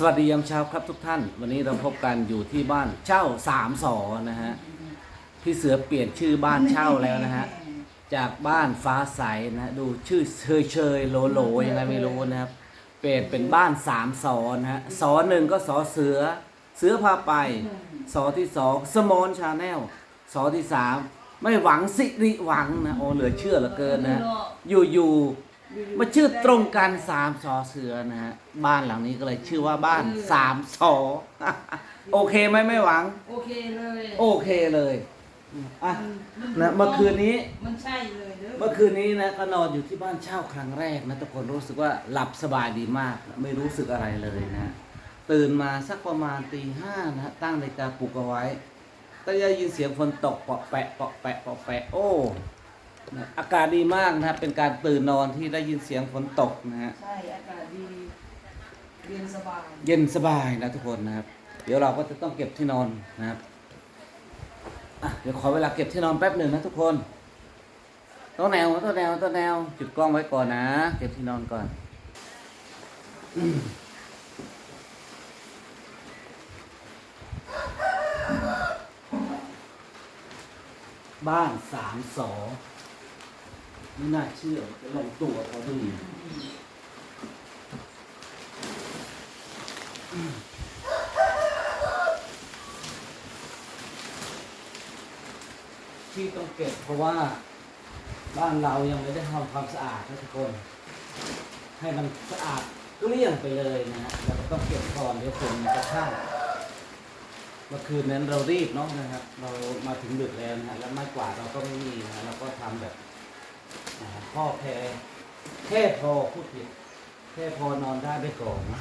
สวัสดียามเช้าครับทุกท่าน วันนี้เราพบกันอยู่ที่บ้านเช่าสามสอนะฮะพี่เสือเปลี่ยนชื่อบ้านเช่าแล้วนะฮะจากบ้านฟ้าใสนะดูชื่อเชยเชยโลโลยังไงไม่รู้นะครับ เปลี่ยนเป็นบ้านสามสอนะฮะสอหนึ่งก็สอเสือเสือพาไปสอที่สองสมอนชาแนลสอที่สามไม่หวังสิริหวังนะโอ้เหลือเชื่อเหลือเกินนะฮะอยู่อยู่ๆ มาชื่อตรงกันสามสอเสือนะฮะบ้านหลังนี้ก็เลยชื่อว่าบ้านสามสอโอเคไหมไม่หวัง โอเคเลย โอเคเลยอะนะเมื่อคืนนี้มันใช่เลยเด้อเมื่อคืนนี้นะก็นอนอยู่ที่บ้านเช่าครั้งแรกนะทุกคนรู้สึกว่าหลับสบายดีมาก ไม่รู้สึกอะไรเลยนะ ตื่นมาสักประมาณตีห้านะฮะตั้งนาฬิกาปลุกเอาไว้แต่ได้ยินเสียงฝนตกเปาะแปะเปาะแปะเปาะแปะโอ้นะ อากาศดีมากนะครับ เป็นการตื่นนอนที่ได้ยินเสียงฝนตกนะฮะ ใช่อากาศดีเย็นสบายเย็นสบายนะทุกคนนะครับ เดี๋ยวเราก็จะต้องเก็บที่นอนนะครับอะเดี๋ยวขอเวลาเก็บที่นอนแป๊บหนึ่งนะทุกคนต้นแนวต้นแนวต้นแนวจุดกล้องไว้ก่อนนะ เก็บที่นอนก่อนอืมบ้านสามสอ ไม่น่าเชื่อจะลงตัวพอดีที่ต้องเก็บเพราะว่าบ้านเรายังไม่ได้ทำความสะอาดนะทุกคน ให้มันสะอาดเกลี้ยงไปเลยนะฮะเราก็ต้องเก็บก่อนเดี๋ยวฝนมันจะเข้าเมื่อคืนนั้นเรารีบเนาะนะครับ เรามาถึงดึกแล้วนะฮะแล้วไม้กวาดเราก็ไม่มีนะเราก็ทำแบบ พ่อแพรแค่พอพูดผิดแค่พอนอนได้ไปก่อนนะ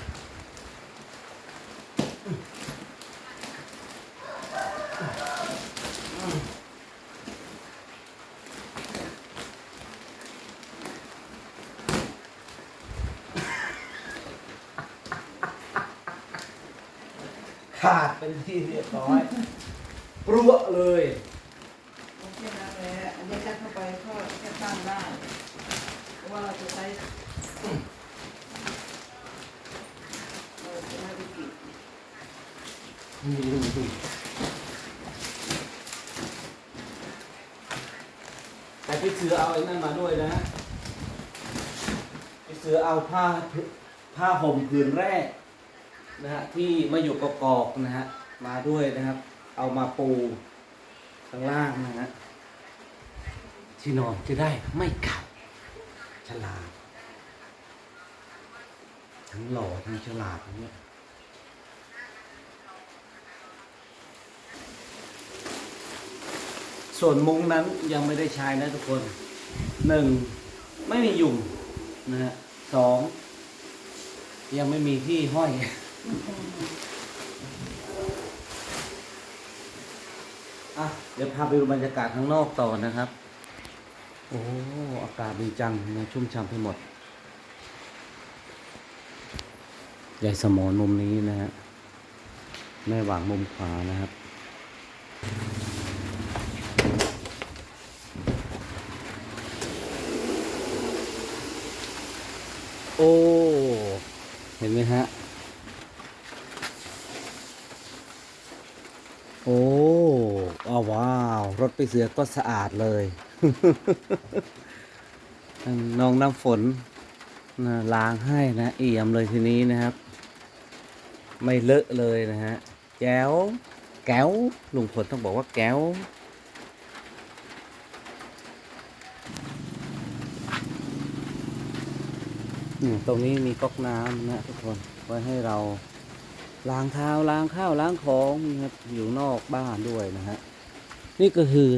ขาดเป็นที่เรียบร้อยปลัวเลย โอเคนะแหละอันนี้ยัดเข้าไปก็แค่ตั้งได้ เพราะว่าเราจะใช้เราจะไม่ได้ปิด แต่พี่เสือเอาไอ้นั่นมาด้วยนะพี่เสือเอาผ้าผ้าห่มผืนแรกนะฮะที่มาอยู่กอกๆนะฮะมาด้วยนะครับ เอามาปูข้างล่างนะฮะที่นอนจะได้ไม่เก่าฉลาดทั้งหล่อทั้งฉลาดอย่างเนี่ย ส่วนมุ้งนั้นยังไม่ได้ใช้นะทุกคนหนึ่งไม่มียุงนะฮะสองยังไม่มีที่ห้อยอะเดี๋ยวพาไปดูบรรยากาศข้างนอกต่อนะครับ โอ้อากาศดีจังนะชุ่มฉ่ำไปหมดยายสมอนมุมนี้นะฮะแม่หวางมุมขวานะครับ โอ้ เห็นไหมฮะ โอ้อ้าวว้าว รถไปเสือก็สะอาดเลย น้องน้ำฝนนะล้างให้นะเอี่ยมเลยทีนี้นะครับ ไม่เลอะเลยนะฮะ แก้ว แก้วลุงฝนต้องบอกว่าแก้ว อืม ตรงนี้มีก๊อกน้ำนะทุกคนไว้ให้เราล้างเท้าล้างข้าวล้างของนะครับอยู่นอกบ้านด้วยนะฮะนี่ก็คือ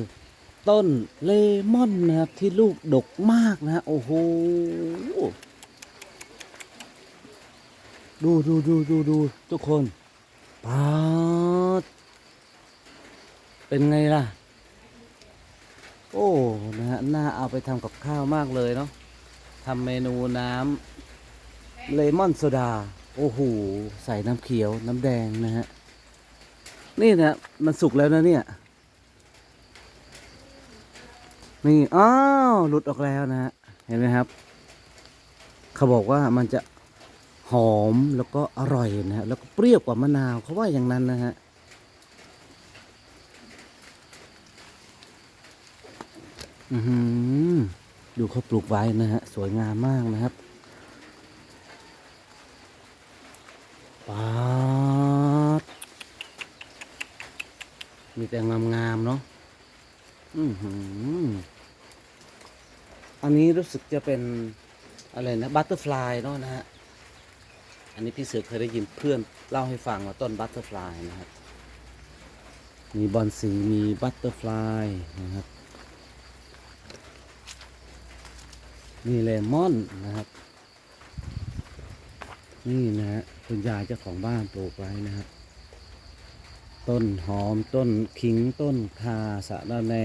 ต้นเลมอนนะครับที่ลูกดกมากนะฮะโอ้โหดูดูดูดูดูทุกคนปาดเป็นไงล่ะ โอ้ นะฮะ น่าเอาไปทำกับข้าวมากเลยเนาะ ทำเมนูน้ำเลมอนโซดา โอ้โห ใส่น้ำเขียวน้ำแดงนะฮะ นี่นะ มันสุกแล้วนะเนี่ย นี่ อ้าว หลุดออกแล้วนะฮะ เห็นไหมครับ เขาบอกว่ามันจะหอมแล้วก็อร่อยนะฮะ แล้วก็เปรี้ยวกว่ามะนาวเขาว่าอย่างนั้นนะฮะอือหือ ดูเขาปลูกไว้นะฮะ สวยงามมากนะครับป๊าดมีแต่งามๆเนาะอือหืออันนี้รู้สึกจะเป็น อะไรนะบัตเตอร์ฟลายเนาะนะฮะ อันนี้พี่เสือเคยได้ยินเพื่อนเล่าให้ฟังว่าต้นบัตเตอร์ฟลายนะครับ มีบอนสีมีบัตเตอร์ฟลายนะครับ มีเลมอนนะครับ นี่นะฮะคุณยายเจ้าของบ้านปลูกไว้นะครับ ต้นหอมต้นขิงต้นคาสะระแหน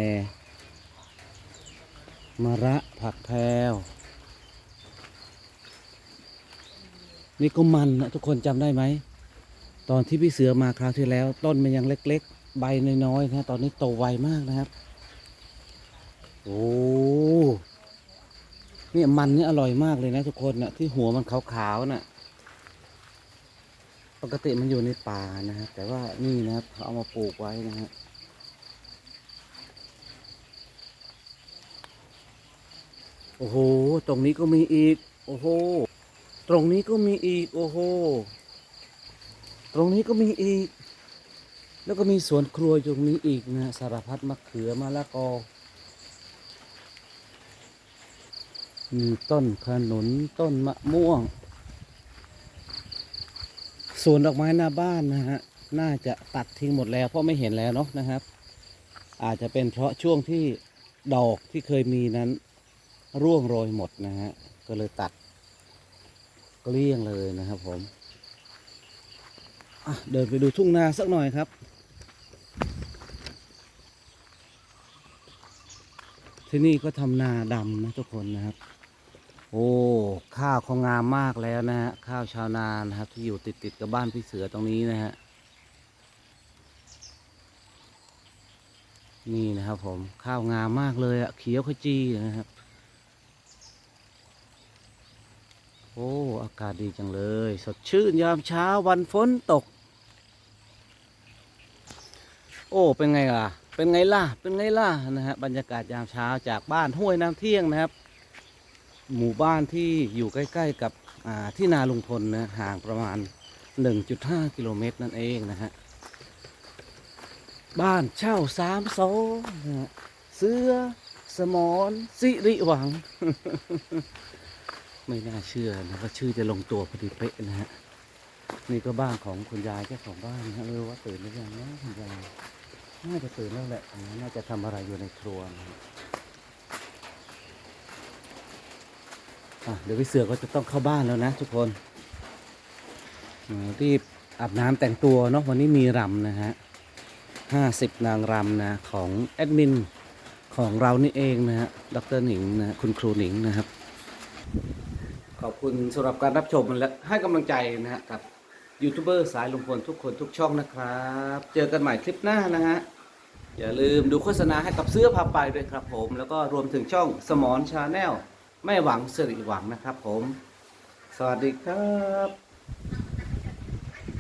มะระผักแพรวนี่ก็มันนะทุกคนจำได้ไหม ตอนที่พี่เสือมาคราวที่แล้ว ต้นมันยังเล็ก ๆ ใบน้อยๆนะตอนนี้โตไวมากนะครับ โอ้ เนี่ยมันเนี่ยอร่อยมากเลยนะทุกคนนะที่หัวมันขาวๆน่ะ ปกติมันอยู่ในป่านะครับแต่ว่านี่นะครับเขาเอามาปลูกไว้นะฮะโอ้โห ตรงนี้ก็มีอีก โอ้โห ตรงนี้ก็มีอีก โอ้โห ตรงนี้ก็มีอีก แล้วก็มีสวนครัวตรงนี้อีกนะสารพัดมะเขือมะละกอ มีต้นขนุนต้นมะม่วงสวนดอกไม้หน้าบ้านนะฮะ น่าจะตัดทิ้งหมดแล้วเพราะไม่เห็นแล้วเนาะนะครับ อาจจะเป็นเพราะช่วงที่ดอกที่เคยมีนั้น ร่วงโรยหมดนะฮะ ก็เลยตัดเกลี้ยงเลยนะครับผมเดินไปดูทุ่งนาสักหน่อยครับ ที่นี่ก็ทำนาดำนะทุกคนนะครับ โอ้ข้าวเขางามมากแล้วนะฮะข้าวชาวนานะครับ ที่อยู่ติดติดๆกับบ้านพี่เสือตรงนี้นะฮะนี่นะครับผมข้าวงามมากเลยอะเขียวขจีนะครับ โอ้อากาศดีจังเลย สดชื่นยามเช้าวันฝนตก โอ้เป็นไงล่ะ เป็นไงล่ะเป็นไงล่ะนะฮะบรรยากาศยามเช้าจากบ้านห้วยน้ำเที่ยงนะครับ หมู่บ้านที่อยู่ใกล้ ๆ กับที่นาลุงพลนะห่างประมาณ 1.5 กิโลเมตรนั่นเองนะฮะ บ้านเช่าสามโซนะเสื้อสมอนสิริหวัง ไม่น่าเชื่อนะว่าชื่อจะลงตัวพอดีเป๊ะนะฮะ นี่ก็บ้านของคุณยายเจ้าของบ้านนะฮะเออว่าตื่นหรือยังนะคุณยายน่าจะตื่นแล้วแหละน่าจะทำอะไรอยู่ในครัวนะฮะอะ เดี๋ยวพี่เสือก็จะต้องเข้าบ้านแล้วนะทุกคนรีบอาบน้ำแต่งตัวเนาะวันนี้มีรำนะฮะห้าสิบนางรำนะของแอดมินของเรานี่เองนะฮะดรหนิงนะฮะคุณครูหนิงนะครับ ขอบคุณสำหรับการรับชมและให้กำลังใจนะฮะกับยูทูบเบอร์สายลุงพลทุกคนทุกช่องนะครับ เจอกันใหม่คลิปหน้านะฮะอย่าลืมดูโฆษณาให้กับเสื้อพาไปด้วยครับผม แล้วก็รวมถึงช่องสมอนชาแนล ไม่หวังสิริหวังนะครับผม สวัสดีครับ